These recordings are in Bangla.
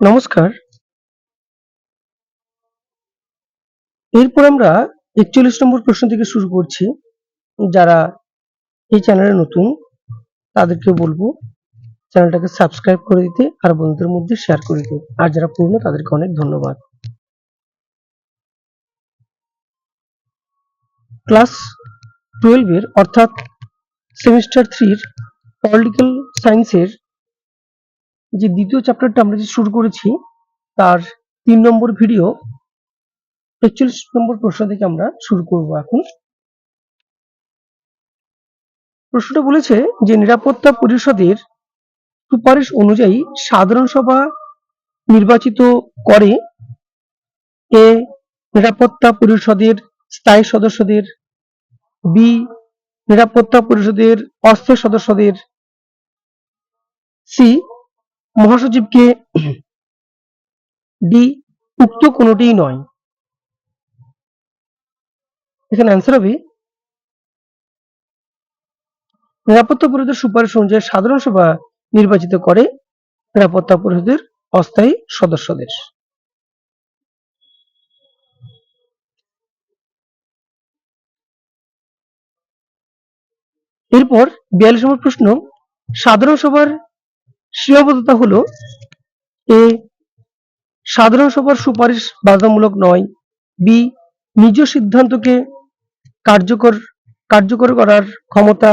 নমস্কার। এরপর আমরা একচল্লিশ নম্বর প্রশ্ন থেকে শুরু করছি। যারা এই চ্যানেলে নতুন, তাদেরকে বলব চ্যানেলটাকে সাবস্ক্রাইব করে দিতে আর বন্ধুদের মধ্যে শেয়ার করে দিতে। আর যারা পুরনো, তাদেরকে অনেক ধন্যবাদ। ক্লাস টুয়েলভের অর্থাৎ সেমিস্টার থ্রির পলিটিক্যাল সায়েন্সের যে দ্বিতীয় চ্যাপ্টারটা আমরা যে শুরু করেছি, তার তিন নম্বর ভিডিও একচল্লিশ নম্বর প্রশ্ন থেকে আমরা শুরু করব এখন। প্রশ্নটা বলেছে যে, নিরাপত্তা পরিষদের সুপারিশ অনুযায়ী সাধারণ সভা নির্বাচিত করে এ নিরাপত্তা পরিষদের স্থায়ী সদস্যদের, বি নিরাপত্তা পরিষদের অস্থায়ী সদস্যদের, সি মহাসচিবকে ডি উক্ত কোনোটিই নয়। এখানে অ্যান্সার হবে, নিরাপত্তা পরিষদের সুপারিশ অনুযায়ী সাধারণ সভা নির্বাচিত করে নিরাপত্তা পরিষদের অস্থায়ী সদস্যদের। এরপর বিয়াল্লিশ নম্বর প্রশ্ন, সাধারণ সভার সীমাবদ্ধতা হলো এ, সাধারণ সভার সুপারিশ বাধ্যতামূলক নয়। বি, নিজ সিদ্ধান্তকে কার্যকর কার্যকর করার ক্ষমতা।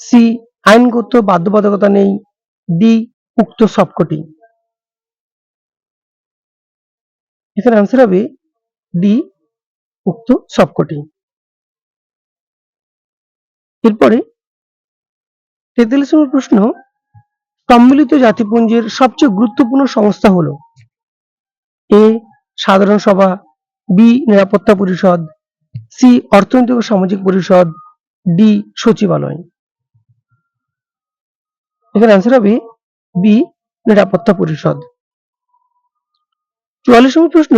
সি, আইনগত বাধ্যবাধকতা নেই। ডি, উক্ত সবকটি। এখানে আনসার হবে ডি, উক্ত সবকটি। এরপরে তেতাল্লিশ নম্বর প্রশ্ন সম্মিলিত জাতিপুঞ্জের সবচেয়ে গুরুত্বপূর্ণ সংস্থা হলো এ সাধারণ সভা, বি নিরাপত্তা পরিষদ, সি অর্থনৈতিক ও সামাজিক পরিষদ, ডি সচিবালয়। এখানে অ্যান্সার হবে বি নিরাপত্তা পরিষদ। চুয়াল্লিশ নম্বর প্রশ্ন,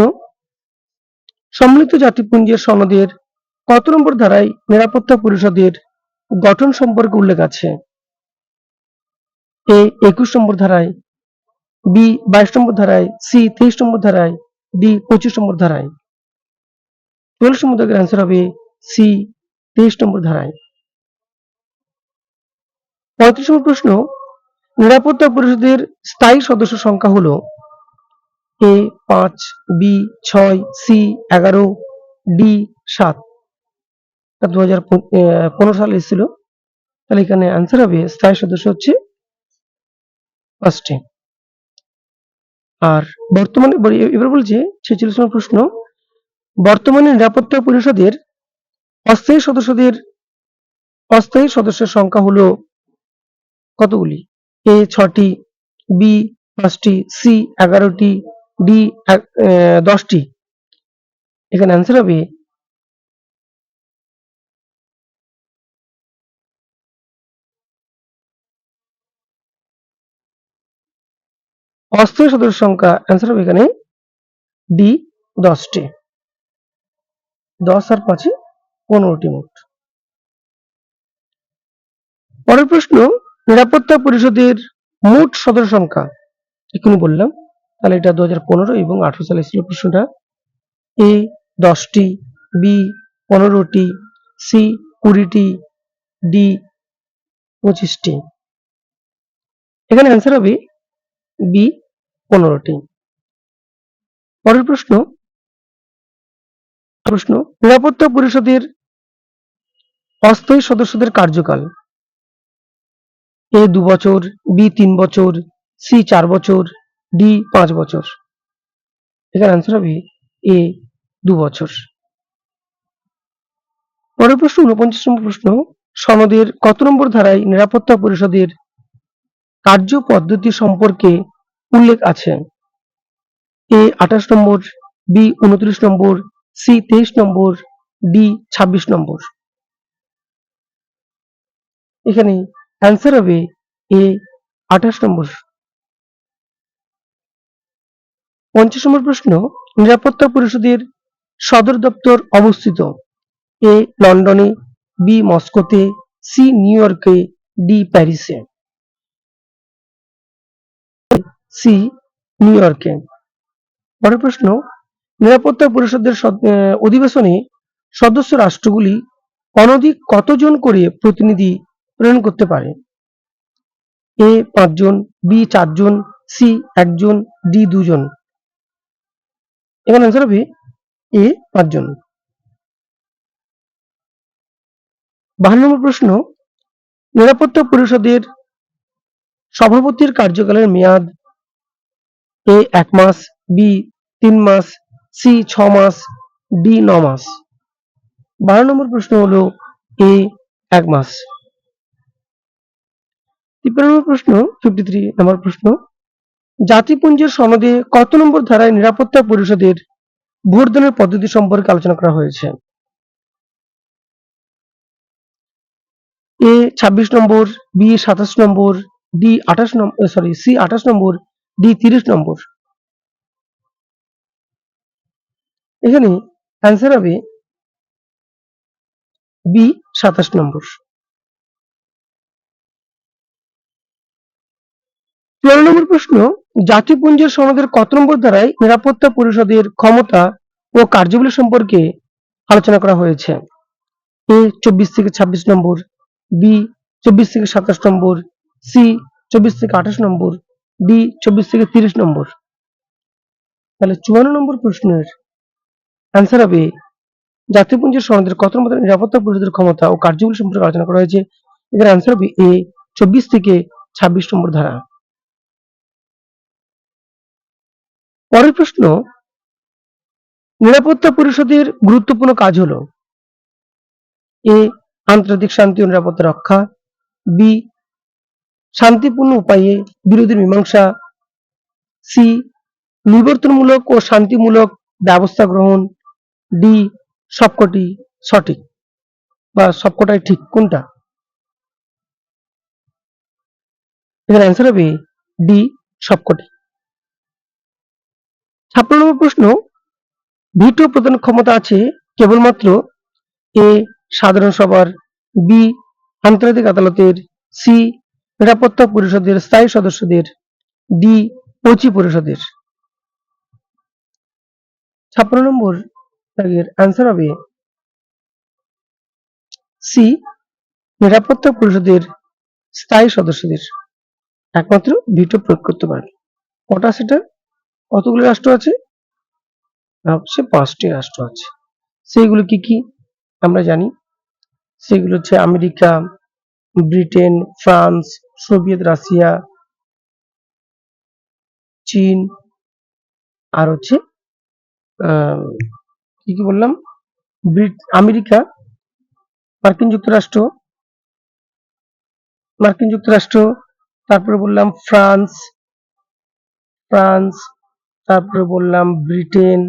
সম্মিলিত জাতিপুঞ্জের সনদের কত নম্বর ধারায় নিরাপত্তা পরিষদের গঠন সম্পর্কে উল্লেখ আছে? এ একুশ নম্বর ধারায়, বি বাইশ নম্বর ধারায়, সি তেইশ নম্বর ধারায়, ডি পঁচিশ নম্বর ধারায়। চল্লিশ নম্বর দাগের অ্যান্সার হবে সি তেইশ নম্বর ধারায়। পঁয়ত্রিশ নম্বর প্রশ্ন, নিরাপত্তা পরিষদের স্থায়ী সদস্য সংখ্যা হলো এ পাঁচ, বি ছয়, সি এগারো, ডি সাত। দু হাজার পনেরো সালে এসেছিল। তাহলে এখানে অ্যান্সার হবে স্থায়ী সদস্য হচ্ছে পাঁচটি আর বর্তমানে এবার বলছে ছেচল্লিশ নম্বর প্রশ্ন, বর্তমানে নিরাপত্তা পরিষদের অস্থায়ী সদস্যদের, অস্থায়ী সদস্যের সংখ্যা হলো কতগুলি? এ ছটি বি পাঁচটি সি এগারোটি ডি দশটি। এখানে অ্যান্সার হবে অস্থায়ী সদস্য সংখ্যা অ্যান্সার হবে এখানে ডি দশটি। দশ আর পাঁচে পনেরোটি মোট। পরের প্রশ্ন, নিরাপত্তা পরিষদের মোট সদস্য সংখ্যা। এখানে বললাম, তাহলে এটা দু হাজার পনেরো এবং আঠারো সালে ছিল প্রশ্নটা। এ দশটি বি পনেরোটি সি কুড়িটি ডি পঁচিশটি। এখানে অ্যান্সার হবে বি পনেরোটি। পরের প্রশ্ন প্রশ্ন, নিরাপত্তা পরিষদের অস্থায়ী সদস্যদের কার্যকাল। এ দু বছর বি তিন বছর সি চার বছর ডি পাঁচ বছর। এখানে অ্যান্সার হবে এ দু বছর। পরের প্রশ্ন উনপঞ্চাশ নম্বর প্রশ্ন, সনদের কত নম্বর ধারায় নিরাপত্তা পরিষদের কার্য পদ্ধতি সম্পর্কে উল্লেখ আছে। এ আঠাশ নম্বর, বি উনত্রিশ নম্বর, সি তেইশ নম্বর, ডি ছাব্বিশ নম্বর। এখানে অ্যান্সার হবে এ আঠাশ নম্বর। পঞ্চাশ নম্বর প্রশ্ন, নিরাপত্তা পরিষদের সদর দপ্তর অবস্থিত। এ লন্ডনে, বি মস্কোতে, সি নিউ ইয়র্কে, ডি প্যারিসে। সি, নিউ ইয়র্কে। পরের প্রশ্ন, নিরাপত্তা পরিষদের অধিবেশনে সদস্য রাষ্ট্রগুলি অনধিক কতজন করে প্রতিনিধি প্রেরণ করতে পারে? এ, পাঁচজন, বি, চারজন, সি, একজন, ডি, দুজন। এখানে অ্যান্সার হবে এ, পাঁচজন। বাহান্ন নম্বর প্রশ্ন, নিরাপত্তা পরিষদের সভাপতির কার্যকালের মেয়াদ এ এক মাস, বি তিন মাস, সি ছ মাস, ডি ন মাস। বারো নম্বর প্রশ্ন হলো এ এক মাস। তিপ্পান্ন নম্বর প্রশ্ন ফিফটি থ্রি নম্বর প্রশ্ন, জাতিপুঞ্জের সনদে কত নম্বর ধারায় নিরাপত্তা পরিষদের ভোটদানের পদ্ধতি সম্পর্কে আলোচনা করা হয়েছে? এ ছাব্বিশ নম্বর, বি সাতাশ নম্বর, ডি আঠাশ নম্বর সরি সি আঠাশ নম্বর ডি তিরিশ নম্বর। এখানে অ্যান্সার হবে বি সাতাশ নম্বর। তেরো নম্বর প্রশ্ন, জাতিপুঞ্জের সনদের কত নম্বর ধারায় নিরাপত্তা পরিষদের ক্ষমতা ও কার্যাবলী সম্পর্কে আলোচনা করা হয়েছে? এ চব্বিশ থেকে ছাব্বিশ নম্বর বি চব্বিশ থেকে সাতাশ নম্বর সি চব্বিশ থেকে আঠাশ নম্বর ডি চব্বিশ থেকে তিরিশ নম্বর। তাহলে চুয়ান্ন নম্বর প্রশ্নের অ্যান্সার হবে জাতিপুঞ্জের সনদের কত নম্বর নিরাপত্তা পরিষদের ক্ষমতা ও কার্যবলী সম্পর্কে আলোচনা করা হয়েছে? এখানে অ্যান্সার হবে এ চব্বিশ থেকে ছাব্বিশ নম্বর ধারা। পরের প্রশ্ন, নিরাপত্তা পরিষদের গুরুত্বপূর্ণ কাজ হলো, এ, আন্তর্জাতিক শান্তি ও নিরাপত্তা রক্ষা, বি শান্তিপূর্ণ উপায়ে বিরোধী মীমাংসা সি নিবর্তনমূলক ও শান্তিমূলক ব্যবস্থা গ্রহণ ডি সবকটি সঠিক। বা সবকটাই ঠিক, কোনটা? এখানে অ্যান্সার হবে ডি সবকটি। ছাপ্পান্ন নম্বর প্রশ্ন, ভিটো প্রদান ক্ষমতা আছে কেবলমাত্র এ সাধারণ সভার বি আন্তর্জাতিক আদালতের সি নিরাপত্তা পরিষদের স্থায়ী সদস্যদের ডি পচি পরিষদের। ছাপ্পান্ন নম্বর দাগের অ্যান্সার হবে সি, নিরাপত্তা পরিষদের স্থায়ী সদস্যদের। একমাত্র ভিটো প্রয়োগ করতে পারে। কটা সেটা? কতগুলো রাষ্ট্র আছে? হচ্ছে পাঁচটি রাষ্ট্র আছে। সেইগুলো কি কি? আমরা জানি। সেগুলো হচ্ছে America, Britain, France Soviet, Russia, চীন, আর হচ্ছে কি কি বললাম? আমেরিকা, মার্কিন যুক্তরাষ্ট্র মার্কিন যুক্তরাষ্ট্র, তারপরে বললাম ফ্রান্স ফ্রান্স, তারপরে বললাম ব্রিটেন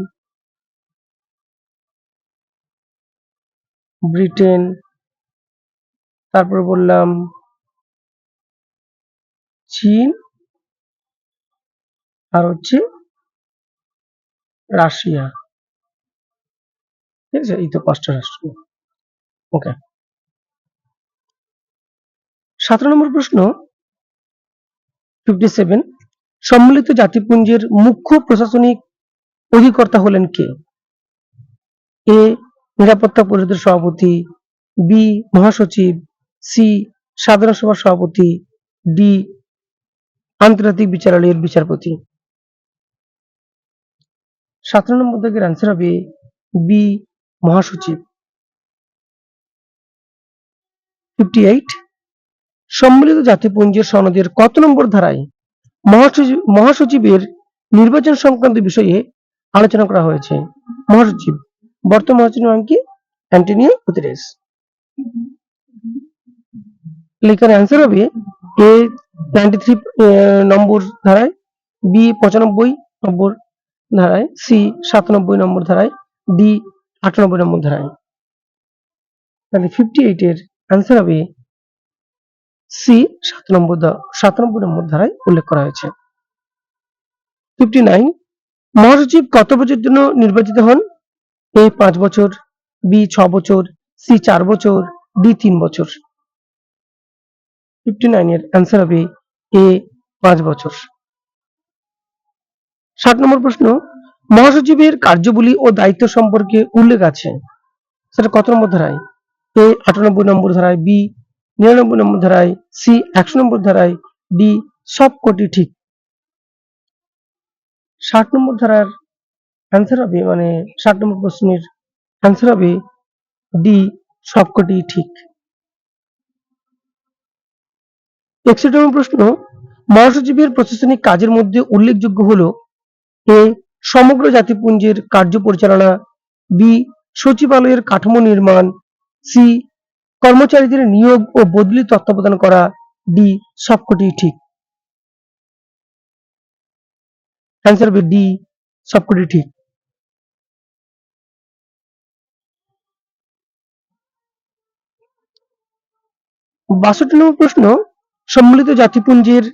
ব্রিটেন, তারপরে বললাম চীন আর হচ্ছে রাশিয়া। ঠিক আছে? এই তো পাঁচটা রাষ্ট্র। ওকে। সতেরো নম্বর প্রশ্ন ফিফটি সেভেন সম্মিলিত জাতিপুঞ্জের মুখ্য প্রশাসনিক অধিকর্তা হলেন কে? এ, নিরাপত্তা পরিষদের সভাপতি, বি, মহাসচিব, সি, সাধারণ সভার সভাপতি, ডি আন্তর্জাতিক বিচারালয়ের বিচারপতি। সতেরো নম্বর দাগের অ্যান্সার হবে বি মহাসচিব। ফিফটি এইট সম্মিলিত জাতিপুঞ্জের সনদের কত নম্বর ধারায় মহাসচিব, মহাসচিবের নির্বাচন সংক্রান্ত বিষয়ে আলোচনা করা হয়েছে? মহাসচিব, বর্তমান মহাসচিব নাম কি? Antonio Guterres. লেখার অ্যান্সার হবে এ নাইনটি থ্রি নম্বর ধারায় বি পঁচানব্বই নম্বর ধারায় সি সাতানব্বই নম্বর ধারায় ডি আটানব্বই নম্বর ধারায়। তাহলে ফিফটি এইটের অ্যান্সার হবে সি সাত নম্বর সাতানব্বই নম্বর ধারায় উল্লেখ করা হয়েছে। ফিফটি নাইন মহাসচিব কত বছরের জন্য নির্বাচিত হন? এ পাঁচ বছর বি ছ বছর সি চার বছর ডি তিন বছর। ফিফটি নাইন এর অ্যান্সার হবে এ পাঁচ বছর। ষাট নম্বর প্রশ্ন, মহাসচিবের কার্যবলী ও দায়িত্ব সম্পর্কে উল্লেখ আছে। সেটা কত নম্বর ধারায়? এ আটানব্বই নম্বর ধারায় বি নিরানব্বই নম্বর ধারায় সি একশো নম্বর ধারায় ডি সব কোটি ঠিক। ষাট নম্বর ধারার অ্যান্সার হবে মানে ষাট নম্বর প্রশ্নের অ্যান্সার হবে ডি সবকটি ঠিক। একষট্টি প্রশ্ন, মহাসচিবের প্রশাসনিক কাজের মধ্যে উল্লেখযোগ্য হলো, এ, সমগ্র জাতিপুঞ্জের কার্য পরিচালনা বি, সচিবালয়ের কাঠামো নির্মাণ, সি, কর্মচারীদের নিয়োগ ও বদলি তত্ত্বাবধান করা, ডি, সবকটি ঠিক। অ্যান্সার ডি, সবকটি ঠিক। বাষট্টি নম্বর প্রশ্ন সম্মিলিত জাতিপুঞ্জের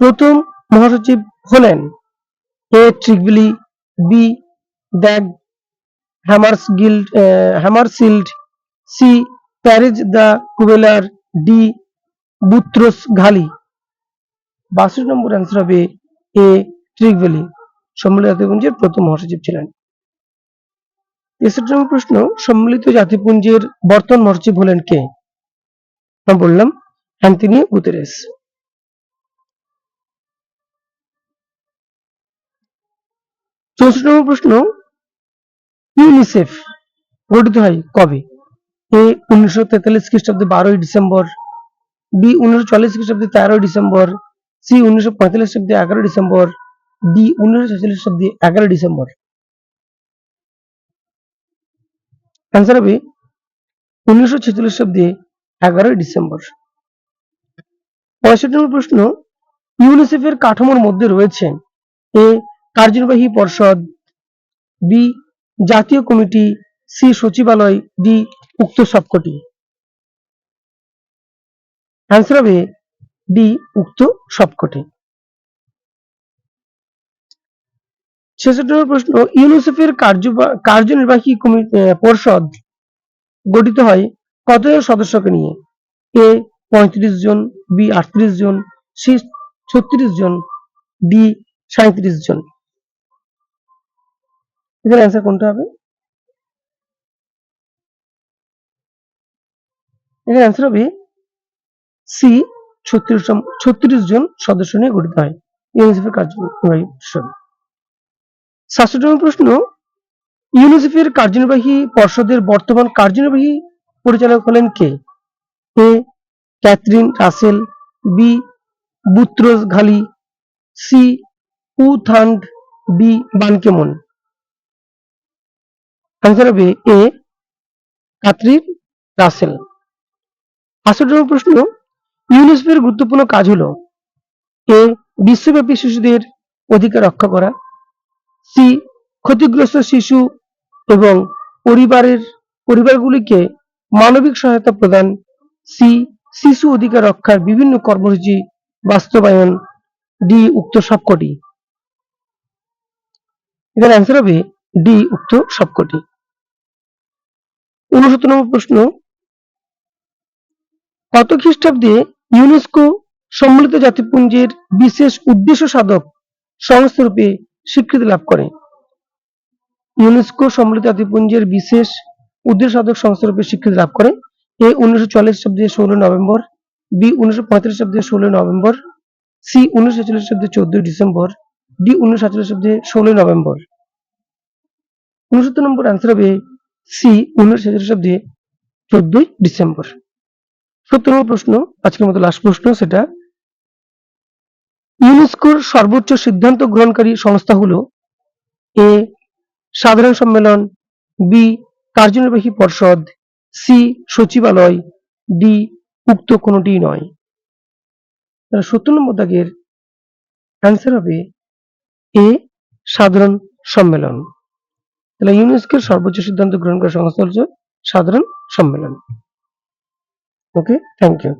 প্রথম মহাসচিব হলেন A Trygve Lie B Dag Hammarskjold Hammarskjold, C Perez de Cuellar, D Boutros Ghali. বাষট্টি নম্বর অ্যান্সার হবে এ ট্রিগভ্যালি সম্মিলিত জাতিপুঞ্জের প্রথম মহাসচিব ছিলেন। তেষট্টি নম্বর প্রশ্ন, সম্মিলিত জাতিপুঞ্জের বর্তমান মহাসচিব হলেন কে? বললাম। অ্যান্টনিও গুতেরেস চৌষট্টি নম্বর প্রশ্ন ইউনিসেফ গঠিত হয় কবে? এ উনিশশো তেতাল্লিশ খ্রিস্টাব্দে বারোই ডিসেম্বর, বি উনিশশো চল্লিশ খ্রিস্টাব্দে তেরোই ডিসেম্বর, সি উনিশশো পঁয়তাল্লিশ খ্রিস্টাব্দে এগারোই ডিসেম্বর, ডি উনিশশো ছেচল্লিশ খ্রিস্টাব্দে এগারোই ডিসেম্বর। অ্যান্সার হবে, উনিশশো ছেচল্লিশ খ্রিস্টাব্দে এগারোই ডিসেম্বর। পঁয়ষট্টি নম্বর প্রশ্ন, ইউনিসেফের কাঠামোর মধ্যে রয়েছে এ কার্যনির্বাহী পর্ষদ, বি জাতীয় কমিটি, সি সচিবালয়, ডি উক্ত সবকটি। অ্যান্সার হবে ডি উক্ত সবকটি। ছেষট্টি নম্বর প্রশ্ন, ইউনিসেফের কার্য কার্যনির্বাহী কমিটি পর্ষদ গঠিত হয় কতজন সদস্যকে নিয়ে? এ পঁয়ত্রিশ জন, বি আটত্রিশ জন, সি ছত্রিশ জন, ডি সাঁত্রিশ জন। এখানে অ্যান্সার কোনটা হবে? এখানে অ্যান্সার হবে সি ছত্রিশ ছত্রিশ জন সদস্য নিয়ে গঠিত হয়। ইউনিসেফের কার্যনির্বাহী পর্ষদ। সাতষট্টি প্রশ্ন, ইউনিসেফের কার্যনির্বাহী পর্ষদের বর্তমান কার্যনির্বাহী পরিচালক হলেন কে? A Catherine Russell, B. Boutros Ghali, C. U Thant D Ban Ki moon. Answer হবে এ ক্যাথরিন রাসেল। আটষট্টি প্রশ্ন ইউনিসেফের গুরুত্বপূর্ণ কাজ হলো, এ, বিশ্বব্যাপী শিশুদের অধিকার রক্ষা করা, সি, ক্ষতিগ্রস্ত শিশু এবং পরিবারের, পরিবারগুলিকে মানবিক সহায়তা প্রদান, সি শিশু অধিকার রক্ষার বিভিন্ন কর্মসূচি বাস্তবায়ন ডি উক্ত সবকটি। এখানে অ্যান্সার হবে ডি উক্ত সবকটি। উনসত্তর নম্বর প্রশ্ন, কত খ্রিস্টাব্দে ইউনেস্কো সম্মিলিত জাতিপুঞ্জের বিশেষ উদ্দেশ্য সাধক সংস্থা রূপে স্বীকৃতি লাভ করে? ইউনেস্কো সম্মিলিত জাতিপুঞ্জের বিশেষ উদ্দেশ্য সাধক সংস্থা রূপে স্বীকৃতি লাভ করে এ উনিশশো চল্লিশ খ্রিস্টাব্দে ষোলো নভেম্বর, বি উনিশশো পঁয়ত্রিশ খ্রিস্টাব্দে ষোলোই নভেম্বর, সি উনিশশো ছেচল্লিশ খ্রিস্টাব্দে চোদ্দই ডিসেম্বর, ডি উনিশশো সাতচল্লিশ খ্রিস্টাব্দে ষোলোই নভেম্বর। উনসত্তর নম্বর অ্যান্সার হবে সি উনিশশো ছেচল্লিশ খ্রিস্টাব্দে চোদ্দই ডিসেম্বর। সত্তর নম্বর প্রশ্ন, আজকের মতো লাস্ট প্রশ্ন সেটা। ইউনেস্কোর সর্বোচ্চ সিদ্ধান্ত গ্রহণকারী সংস্থা হলো এ সাধারণ সম্মেলন, বি কার্যনির্বাহী পর্ষদ সি সচিবালয়, ডি উক্ত কোনটি নয়। তাহলে সত্তর নম্বর দাগের অ্যান্সার হবে এ, সাধারণ সম্মেলন। তাহলে ইউনেস্কোর সর্বোচ্চ সিদ্ধান্ত গ্রহণ করা সংস্থা হচ্ছে সাধারণ সম্মেলন। Okay thank you